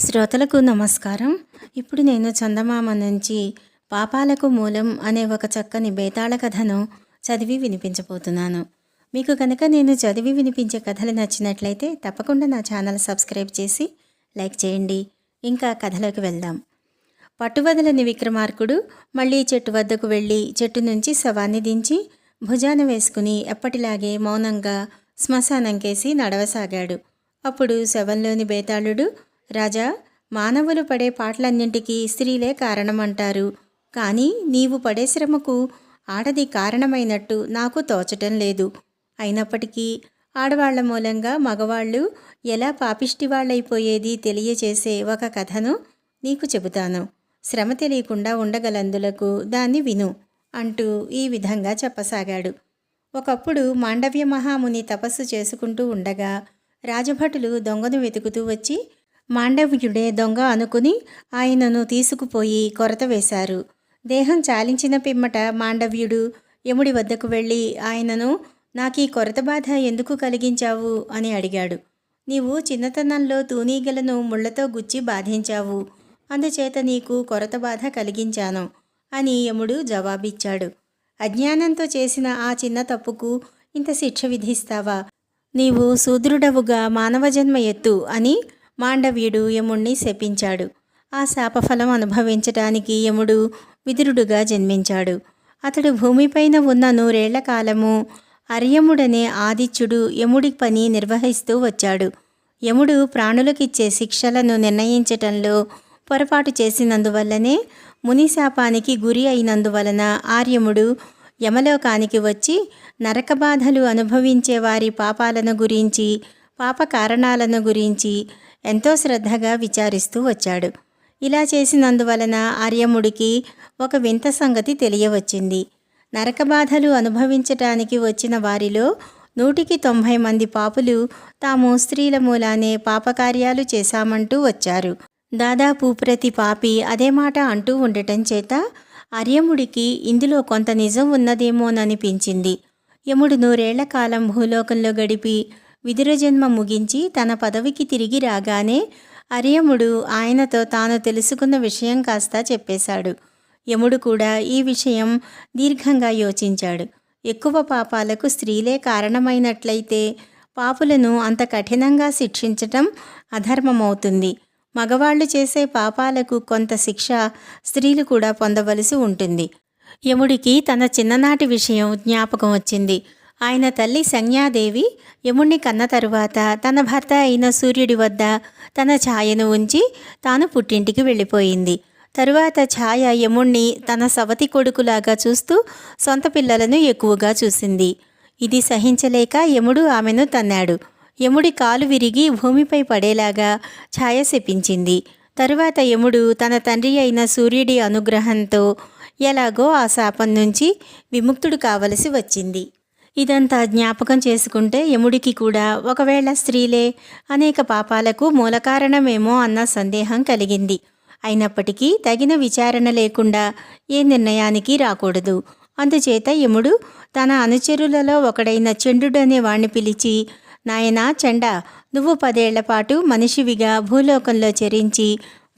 శ్రోతలకు నమస్కారం. ఇప్పుడు నేను చందమామ నుంచి పాపాలకు మూలం అనే ఒక చక్కని బేతాళ కథను చదివి వినిపించబోతున్నాను. మీకు కనుక నేను చదివి వినిపించే కథలు నచ్చినట్లయితే తప్పకుండా నా ఛానల్ సబ్స్క్రైబ్ చేసి లైక్ చేయండి. ఇంకా కథలోకి వెళ్దాం. పట్టువదలని విక్రమార్కుడు మళ్ళీ చెట్టు వద్దకు వెళ్ళి చెట్టు నుంచి శవాన్ని దించి భుజాన వేసుకుని ఎప్పటిలాగే మౌనంగా శ్మశానంకేసి నడవసాగాడు. అప్పుడు శవంలోని బేతాళుడు రాజా మానవులు పడే పాటలన్నింటికీ స్త్రీలే కారణమంటారు. కానీ నీవు పడే శ్రమకు ఆడది కారణమైనట్టు నాకు తోచటం లేదు. అయినప్పటికీ ఆడవాళ్ళ మూలంగా మగవాళ్ళు ఎలా పాపిష్టివాళ్ళైపోయేది తెలియచేసే ఒక కథను నీకు చెబుతాను. శ్రమ తెలియకుండా ఉండగలందులకు దాన్ని విను అంటూ ఈ విధంగా చెప్పసాగాడు. ఒకప్పుడు మాండవ్య మహాముని తపస్సు చేసుకుంటూ ఉండగా రాజభటులు దొంగను వెతుకుతూ వచ్చి మాండవ్యుడే దొంగ అనుకుని ఆయనను తీసుకుపోయి కొరత వేశారు. దేహం చాలించిన పిమ్మట మాండవ్యుడు యముడి వద్దకు వెళ్ళి ఆయనను నాకీ కొరత బాధ ఎందుకు కలిగించావు? అని అడిగాడు. నీవు చిన్నతనంలో తూనీగలను ముళ్ళతో గుచ్చి బాధించావు. అందుచేత నీకు కొరత బాధ కలిగించాను అని యముడు జవాబిచ్చాడు. అజ్ఞానంతో చేసిన ఆ చిన్న తప్పుకు ఇంత శిక్ష విధిస్తావా? నీవు శూద్రుడవుగా మానవ జన్మ ఎత్తు అని మాండవ్యుడు యముణ్ణి శపించాడు. ఆ శాపఫలం అనుభవించటానికి యముడు విదురుడుగా జన్మించాడు. అతడు భూమిపైన ఉన్న నూరేళ్ళ కాలము అర్యముడనే ఆదిత్యుడు యముడి పని నిర్వహిస్తూ వచ్చాడు. యముడు ప్రాణులకిచ్చే శిక్షలను నిర్ణయించటంలో పొరపాటు చేసినందువల్లనే మునిశాపానికి గురి అయినందువలన ఆర్యముడు యమలోకానికి వచ్చి నరక బాధలు అనుభవించే వారి పాపాలను గురించి పాప కారణాలను గురించి ఎంతో శ్రద్ధగా విచారిస్తూ వచ్చాడు. ఇలా చేసినందువలన ఆర్యముడికి ఒక వింత సంగతి తెలియవచ్చింది. నరక బాధలు అనుభవించటానికి వచ్చిన వారిలో నూటికి తొంభై మంది పాపులు తాము స్త్రీల మూలానే పాపకార్యాలు చేశామంటూ వచ్చారు. దాదాపు ప్రతి పాపి అదే మాట అంటూ ఉండటం చేత అర్యముడికి ఇందులో కొంత నిజం ఉన్నదేమోననిపించింది. యముడు నూరేళ్ళ కాలం భూలోకంలో గడిపి విదురజన్మ ముగించి తన పదవికి తిరిగి రాగానే అర్యముడు ఆయనతో తాను తెలుసుకున్న విషయం కాస్త చెప్పేశాడు. యముడు కూడా ఈ విషయం దీర్ఘంగా యోచించాడు. ఎక్కువ పాపాలకు స్త్రీలే కారణమైనట్లయితే పాపులను అంత కఠినంగా శిక్షించటం అధర్మమవుతుంది. మగవాళ్ళు చేసే పాపాలకు కొంత శిక్ష స్త్రీలు కూడా పొందవలసి ఉంటుంది. యముడికి తన చిన్ననాటి విషయం జ్ఞాపకం వచ్చింది. ఆయన తల్లి సంజ్ఞాదేవి యముణ్ణి కన్న తరువాత తన భర్త అయిన సూర్యుడి వద్ద తన ఛాయను ఉంచి తాను పుట్టింటికి వెళ్ళిపోయింది. తరువాత ఛాయ యముణ్ణి తన సవతి కొడుకులాగా చూస్తూ సొంత పిల్లలను ఎక్కువగా చూసింది. ఇది సహించలేక యముడు ఆమెను తన్నాడు. యముడి కాలు విరిగి భూమిపై పడేలాగా ఛాయ శపించింది. తరువాత యముడు తన తండ్రి అయిన సూర్యుడి అనుగ్రహంతో ఎలాగో ఆ శాపం నుంచి విముక్తుడు కావలసి వచ్చింది. ఇదంతా జ్ఞాపకం చేసుకుంటే యముడికి కూడా ఒకవేళ స్త్రీలే అనేక పాపాలకు మూలకారణమేమో అన్న సందేహం కలిగింది. అయినప్పటికీ తగిన విచారణ లేకుండా ఏ నిర్ణయానికి రాకూడదు. అందుచేత యముడు తన అనుచరులలో ఒకడైన చండుడనే వాణ్ణి పిలిచి నాయనా చండ నువ్వు పదేళ్ళ పాటు మనిషివిగా భూలోకంలో చెరించి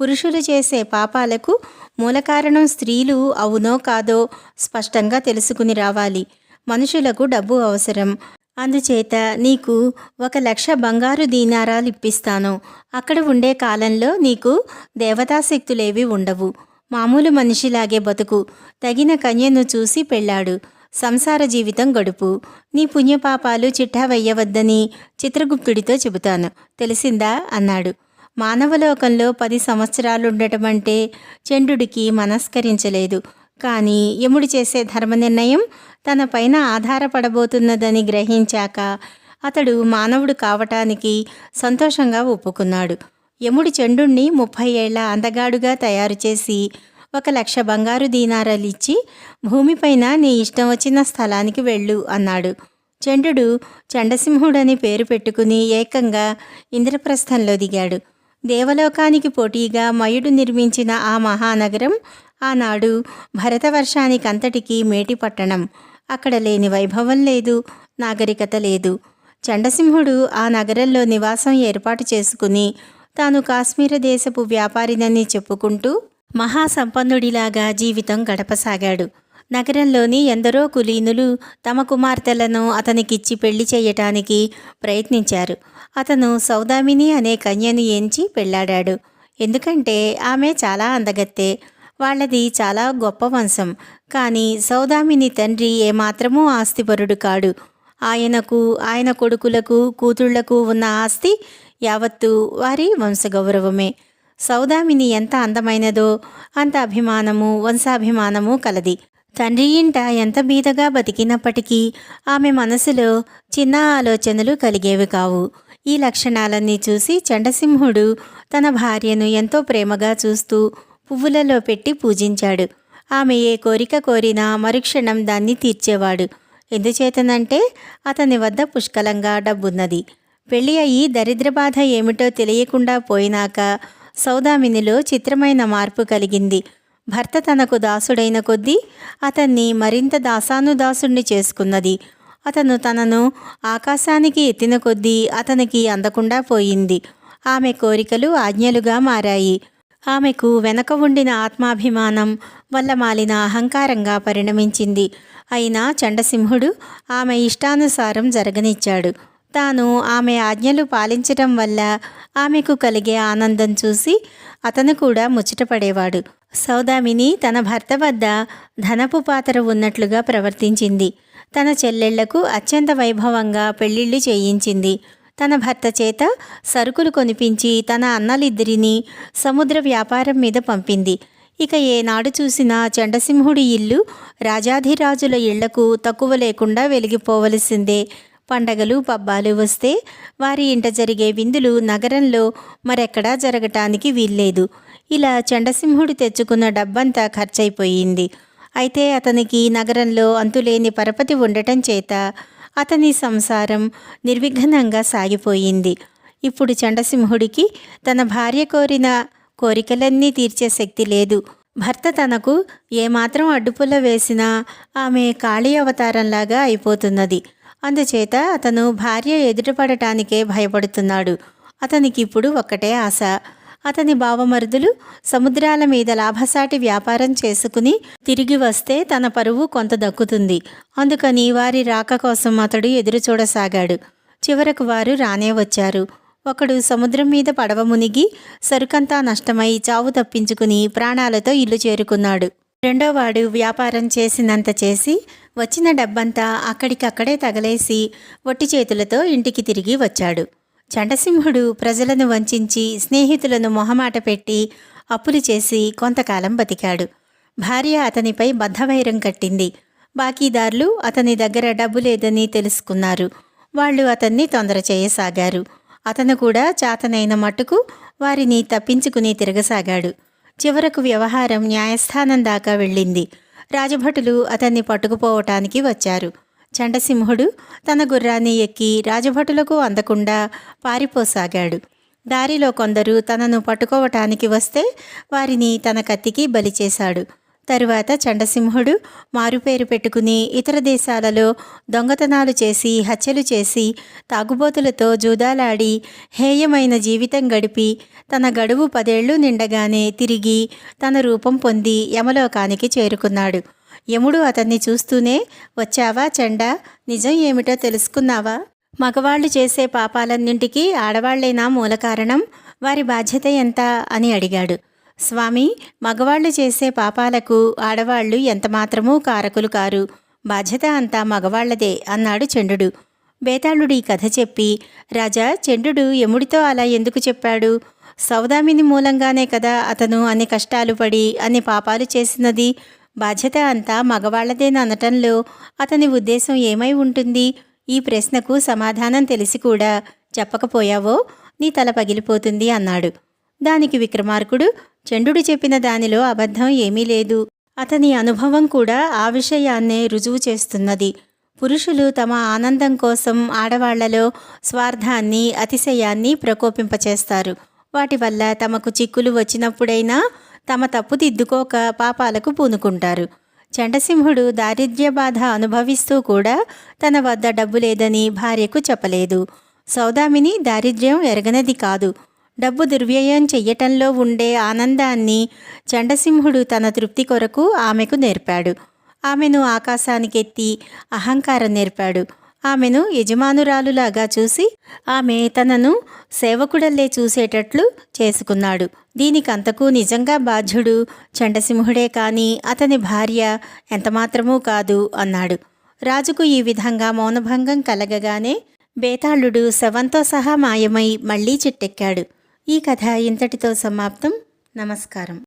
పురుషులు చేసే పాపాలకు మూలకారణం స్త్రీలు అవునో కాదో స్పష్టంగా తెలుసుకుని రావాలి. మనుషులకు డబ్బు అవసరం. అందుచేత నీకు ఒక లక్ష బంగారు దీనారాలు ఇప్పిస్తాను. అక్కడ ఉండే కాలంలో నీకు దేవతాశక్తులేవి ఉండవు. మామూలు మనిషిలాగే బతుకు. తగిన కన్యను చూసి పెళ్ళాడు. సంసార జీవితం గడుపు. నీ పుణ్యపాపాలు చిట్టా వెయ్యవద్దని చిత్రగుప్తుడితో చెబుతాను. తెలిసిందా? అన్నాడు. మానవలోకంలో పది సంవత్సరాలుండటం అంటే చండుడికి మనస్కరించలేదు. కానీ యముడు చేసే ధర్మ నిర్ణయం తన పైన ఆధారపడబోతున్నదని గ్రహించాక అతడు మానవుడు కావటానికి సంతోషంగా ఒప్పుకున్నాడు. యముడు చండుణ్ణి ముప్పై ఏళ్ళ అందగాడుగా తయారు చేసి ఒక లక్ష బంగారు దీనారాలిచ్చి భూమిపైన నీ ఇష్టం వచ్చిన స్థలానికి వెళ్ళు అన్నాడు. చండు చండసింహుడని పేరు పెట్టుకుని ఏకంగా ఇంద్రప్రస్థంలో దిగాడు. దేవలోకానికి పోటీగా మయుడు నిర్మించిన ఆ మహానగరం ఆనాడు భరతవర్షానికంతటికీ మేటి పట్టణం. అక్కడ లేని వైభవం లేదు నాగరికత లేదు. చండసింహుడు ఆ నగరంలో నివాసం ఏర్పాటు చేసుకుని తాను కాశ్మీర దేశపు వ్యాపారినని చెప్పుకుంటూ మహాసంపన్నుడిలాగా జీవితం గడపసాగాడు. నగరంలోని ఎందరో కులీనులు తమ కుమార్తెలను అతనికిచ్చి పెళ్ళి చేయటానికి ప్రయత్నించారు. అతను సౌదామిని అనే కన్యను ఎంచి పెళ్ళాడాడు. ఎందుకంటే ఆమె చాలా అందగత్తే. వాళ్ళది చాలా గొప్ప వంశం. కానీ సౌదామిని తండ్రి ఏమాత్రమూ ఆస్తిపరుడు కాడు. ఆయనకు ఆయన కొడుకులకు కూతుళ్ళకు ఉన్న ఆస్తి యావత్తు వారి వంశగౌరవమే. సౌదామిని ఎంత అందమైనదో అంత అభిమానము వంశాభిమానము కలది. తండ్రి ఇంట ఎంత బీదగా బతికినప్పటికీ ఆమె మనసులో చిన్న ఆలోచనలు కలిగేవి కావు. ఈ లక్షణాలన్నీ చూసి చండసింహుడు తన భార్యను ఎంతో ప్రేమగా చూస్తూ పువ్వులలో పెట్టి పూజించాడు. ఆమె ఏ కోరిక కోరినా మరుక్షణం దాన్ని తీర్చేవాడు. ఎందుచేతనంటే అతని వద్ద పుష్కలంగా డబ్బున్నది. పెళ్ళి అయి దరిద్రబాధ ఏమిటో తెలియకుండా పోయినాక సౌదామినిలో చిత్రమైన మార్పు కలిగింది. భర్త తనకు దాసుడైన కొద్దీ అతన్ని మరింత దాసానుదాసుణ్ణి చేసుకున్నది. అతను తనను ఆకాశానికి ఎత్తిన కొద్దీ అతనికి అందకుండా పోయింది. ఆమె కోరికలు ఆజ్ఞలుగా మారాయి. ఆమెకు వెనక ఉండిన ఆత్మాభిమానం వల్ల మాలిన అహంకారంగా పరిణమించింది. అయినా చండసింహుడు ఆమె ఇష్టానుసారం జరగనిచ్చాడు. తాను ఆమె ఆజ్ఞలు పాలించటం వల్ల ఆమెకు కలిగే ఆనందం చూసి అతను కూడా ముచ్చటపడేవాడు. సౌదామిని తన భర్త వద్ద ధనపు పాత్ర ఉన్నట్లుగా ప్రవర్తించింది. తన చెల్లెళ్ళకు అత్యంత వైభవంగా పెళ్ళిళ్ళు చేయించింది. తన భర్త చేత సరుకులు కొనిపించి తన అన్నలిద్దరినీ సముద్ర వ్యాపారం మీద పంపింది. ఇక ఏనాడు చూసినా చండసింహుడి ఇల్లు రాజాధిరాజుల ఇళ్ళకు తక్కువ లేకుండా వెలిగిపోవలసిందే. పండగలు పబ్బాలు వస్తే వారి ఇంట జరిగే విందులు నగరంలో మరెక్కడా జరగటానికి వీల్లేదు. ఇలా చండసింహుడు తెచ్చుకున్న డబ్బంతా ఖర్చయిపోయింది అయితే అతనికి నగరంలో అంతులేని పరపతి ఉండటం చేత అతని సంసారం నిర్విఘ్నంగా సాగిపోయింది. ఇప్పుడు చండసింహుడికి తన భార్య కోరిన కోరికలన్నీ తీర్చే శక్తి లేదు. భర్త తనకు ఏమాత్రం అడ్డుపుల్ల వేసినా ఆమె కాళీ అవతారంలాగా అయిపోతున్నది. అందుచేత అతను భార్య ఎదుటపడటానికే భయపడుతున్నాడు. అతనికి ఇప్పుడు ఒక్కటే ఆశ. అతని బావమరుదులు సముద్రాల మీద లాభసాటి వ్యాపారం చేసుకుని తిరిగి వస్తే తన పరువు కొంత దక్కుతుంది. అందుకని వారి రాక కోసం అతడు ఎదురు చూడసాగాడు చివరకు వారు రానే వచ్చారు. ఒకడు సముద్రం మీద పడవ మునిగి సరుకంతా నష్టమై చావు తప్పించుకుని ప్రాణాలతో ఇల్లు చేరుకున్నాడు. రెండోవాడు వ్యాపారం చేసినంత చేసి వచ్చిన డబ్బంతా అక్కడికక్కడే తగలేసి వట్టి చేతులతో ఇంటికి తిరిగి వచ్చాడు. చండసింహుడు ప్రజలను వంచించి స్నేహితులను మొహమాట పెట్టి అప్పులు చేసి కొంతకాలం బతికాడు. భార్య అతనిపై బద్ధవైరం కట్టింది. బాకీదారులు అతని దగ్గర డబ్బు లేదని తెలుసుకున్నారు. వాళ్ళు అతన్ని తొందర చేయసాగారు. అతను కూడా చాతనైన మట్టుకు వారిని తప్పించుకుని తిరగసాగాడు. చివరకు వ్యవహారం న్యాయస్థానం దాకా వెళ్ళింది. రాజభటులు అతన్ని పట్టుకుపోవటానికి వచ్చారు. చండసింహుడు తన గుర్రాన్ని ఎక్కి రాజభటులకు అందకుండా పారిపోసాగాడు. దారిలో కొందరు తనను పట్టుకోవటానికి వస్తే వారిని తన కత్తికి బలి చేశాడు. తరువాత చండసింహుడు మారుపేరు పెట్టుకుని ఇతర దేశాలలో దొంగతనాలు చేసి హత్యలు చేసి తాగుబోతులతో జూదాలాడి హేయమైన జీవితం గడిపి తన గడువు పదేళ్ళు నిండగానే తిరిగి తన రూపం పొంది యమలోకానికి చేరుకున్నాడు. యముడు అతన్ని చూస్తూనే వచ్చావా చండా? నిజం ఏమిటో తెలుసుకున్నావా? మగవాళ్ళు చేసే పాపాలన్నింటికీ ఆడవాళ్ళైనా మూల కారణం? వారి బాధ్యత ఎంత? అని అడిగాడు. స్వామి మగవాళ్ళు చేసే పాపాలకు ఆడవాళ్ళు ఎంతమాత్రమూ కారకులు కారు. బాధ్యత అంతా మగవాళ్ళదే అన్నాడు చండు. బేతాళుడు ఈ కథ చెప్పి రాజా చండు యముడితో అలా ఎందుకు చెప్పాడు? సౌదామిని మూలంగానే కదా అతను అన్ని కష్టాలు పడి అన్ని పాపాలు చేసినది. బాధ్యత అంతా మగవాళ్ళదేననటంలో అతని ఉద్దేశం ఏమై ఉంటుంది? ఈ ప్రశ్నకు సమాధానం తెలిసి కూడా చెప్పకపోయావో నీ తల పగిలిపోతుంది అన్నాడు. దానికి విక్రమార్కుడు చండుడు చెప్పిన దానిలో అబద్ధం ఏమీ లేదు. అతని అనుభవం కూడా ఆ విషయాన్నే రుజువు చేస్తున్నది. పురుషులు తమ ఆనందం కోసం ఆడవాళ్ళలో స్వార్థాన్ని అతిశయాన్ని ప్రకోపింపచేస్తారు. వాటి వల్ల తమకు చిక్కులు వచ్చినప్పుడైనా తమ తప్పు దిద్దుకోక పాపాలకు పూనుకుంటారు. చండసింహుడు దారిద్ర్య బాధ అనుభవిస్తూ కూడా తన వద్ద డబ్బు లేదని భార్యకు చెప్పలేదు. సౌదామిని దారిద్ర్యం ఎరగనది కాదు. డబ్బు దుర్వ్యయం చెయ్యటంలో ఉండే ఆనందాన్ని చండసింహుడు తన తృప్తి కొరకు ఆమెకు నేర్పాడు. ఆమెను ఆకాశానికెత్తి అహంకారం నేర్పాడు. ఆమెను యజమానురాలులాగా చూసి ఆమె తనను సేవకుడల్లే చూసేటట్లు చేసుకున్నాడు. దీనికంతకు నిజంగా బాధ్యుడు చండసింహుడే కాని అతని భార్య ఎంతమాత్రమూ కాదు అన్నాడు. రాజుకు ఈ విధంగా మౌనభంగం కలగగానే బేతాళుడు శవంతో సహా మాయమై మళ్ళీ చిట్టెక్కాడు. ఈ కథ ఇంతటితో సమాప్తం. నమస్కారం.